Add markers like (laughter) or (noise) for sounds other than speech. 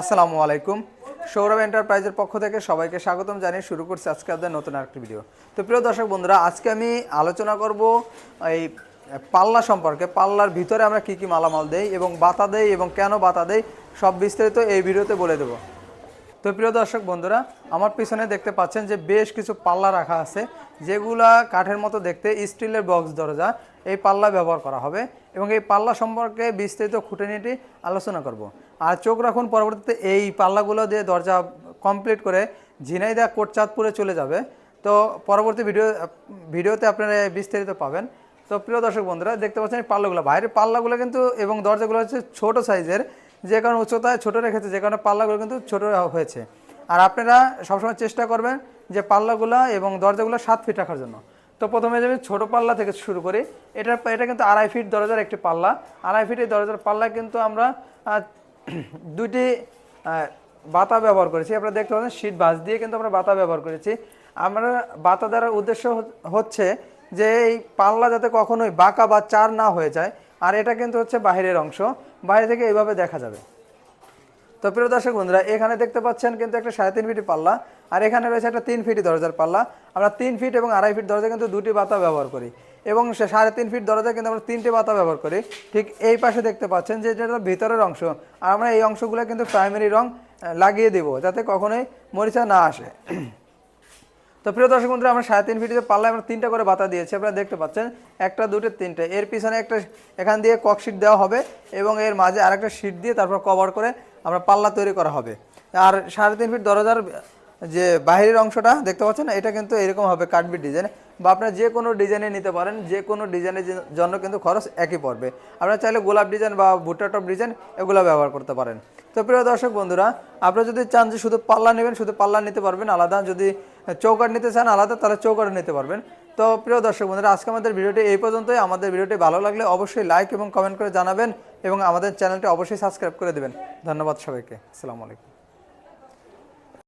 আসসালামু আলাইকুম। সৌরভ এন্টারপ্রাইজের পক্ষ থেকে সবাইকে স্বাগতম জানিয়ে শুরু করছি আজকে আপনাদের নতুন আরেকটি ভিডিও তো প্রিয় দর্শক বন্ধুরা, আজকে আমি আলোচনা করব এই পাল্লা সম্পর্কে। পাল্লার ভিতরে আমরা কি কি মালামাল দেই এবং বাতা দেই এবং কেন বাতা দেই, সব বিস্তারিত এই ভিডিওতে বলে দেবো। তো প্রিয় দর্শক বন্ধুরা, আমার পিছনে দেখতে পাচ্ছেন যে বেশ কিছু পাল্লা রাখা আছে, যেগুলা কাঠের মতো দেখতে স্টিলের বক্স দরজা, এই পাল্লা ব্যবহার করা হবে এবং এই পাল্লা সম্পর্কে বিস্তারিত খুঁটিনিটি আলোচনা করব। আর চোখ রাখুন পরবর্তীতে এই পাল্লাগুলো দিয়ে দরজা কমপ্লিট করে ঝিনাইদা কোটচাঁদপুরে চলে যাবে। তো পরবর্তী ভিডিও ভিডিওতে আপনারা বিস্তারিত পাবেন। তো প্রিয় দর্শক বন্ধুরা, দেখতে পাচ্ছেন এই পাল্লাগুলো। বাইরের পাল্লাগুলো কিন্তু এবং দরজাগুলো হচ্ছে ছোট সাইজের, যে কারণে উচ্চতায় ছোট রেখেছে, যে কারণে পাল্লাগুলো কিন্তু ছোট হয়েছে। আর আপনারা সবসময় চেষ্টা করবেন যে পাল্লাগুলো এবং দরজাগুলো সাত ফিট রাখার জন্য। তো প্রথমে যে আমি ছোট পাল্লা থেকে শুরু করি, এটা এটা কিন্তু আড়াই ফিট দরজার একটি পাল্লা। আড়াই ফিটের দরজার পাল্লা কিন্তু আমরা (clears throat) দুটি বাতা ব্যবহার করেছি। আপনারা দেখতে পাচ্ছেন শীট বাস দিয়ে কিন্তু আমরা বাতা ব্যবহার করেছি। আমরা বাতা দেওয়ার উদ্দেশ্য হচ্ছে যে এই পাল্লা যাতে কখনোই বাঁকা বা চার না হয়ে যায়, আর এটা কিন্তু হচ্ছে বাইরের অংশ। বাইরে থেকে এইভাবে দেখা যাবে। তো প্রিয় দর্শক বন্ধুরা, এখানে দেখতে পাচ্ছেন কিন্তু একটা সাড়ে তিন ফিটি পাল্লা, আর এখানে রয়েছে একটা তিন ফিটি দরজার পাল্লা। আমরা তিন ফিট এবং আড়াই ফিট দরজা কিন্তু দুটি বাতা ব্যবহার করি। এবং সে সাড়ে তিন ফিট দরজা কিন্তু আমরা তিনটে বাতা ব্যবহার করি। ঠিক এই পাশে দেখতে পাচ্ছেন যে যেটা ভিতরের অংশ, আর আমরা এই অংশগুলো কিন্তু প্রাইমারি রং লাগিয়ে দেবো যাতে কখনোই মরিচা না আসে। তো প্রিয় দর্শক বন্ধুরা, আমরা সাড়ে তিন ফিটিতে পাল্লায় আমরা তিনটা করে বাতা দিয়েছি, আপনারা দেখতে পাচ্ছেন, একটা, দুটো, তিনটে। এর পিছনে একটা এখান দিয়ে কক শিট দেওয়া হবে এবং এর মাঝে আরেকটা শিট দিয়ে তারপর কভার করে আমরা পাল্লা তৈরি করা হবে। আর সাড়ে তিন ফিট দরজার যে বাহিরের অংশটা দেখতে পাচ্ছেন এটা কিন্তু এরকম হবে কাটবিট ডিজাইন বা আপনারা যে কোনো ডিজাইনে নিতে পারেন, যে কোনো ডিজাইনের জন্য কিন্তু খরচ একই পড়বে। আপনারা চাইলে গোলাপ ডিজাইন বা ভুট্টা টপ ডিজাইন এগুলো ব্যবহার করতে পারেন। তো প্রিয় দর্শক বন্ধুরা, আপনারা যদি চান যে শুধু পাল্লা নেবেন, শুধু পাল্লা নিতে পারবেন, আলাদা যদি চৌকাট নিতে চান আলাদা, তাহলে চৌকাট নিতে পারবেন। তো প্রিয় দর্শক বন্ধুরা, আজকে আমাদের ভিডিওটি এই পর্যন্তই। আমাদের ভিডিওটি ভালো লাগলে অবশ্যই লাইক এবং কমেন্ট করে জানাবেন এবং আমাদের চ্যানেলটি অবশ্যই সাবস্ক্রাইব করে দেবেন। ধন্যবাদ সবাইকে। আসসালামু আলাইকুম।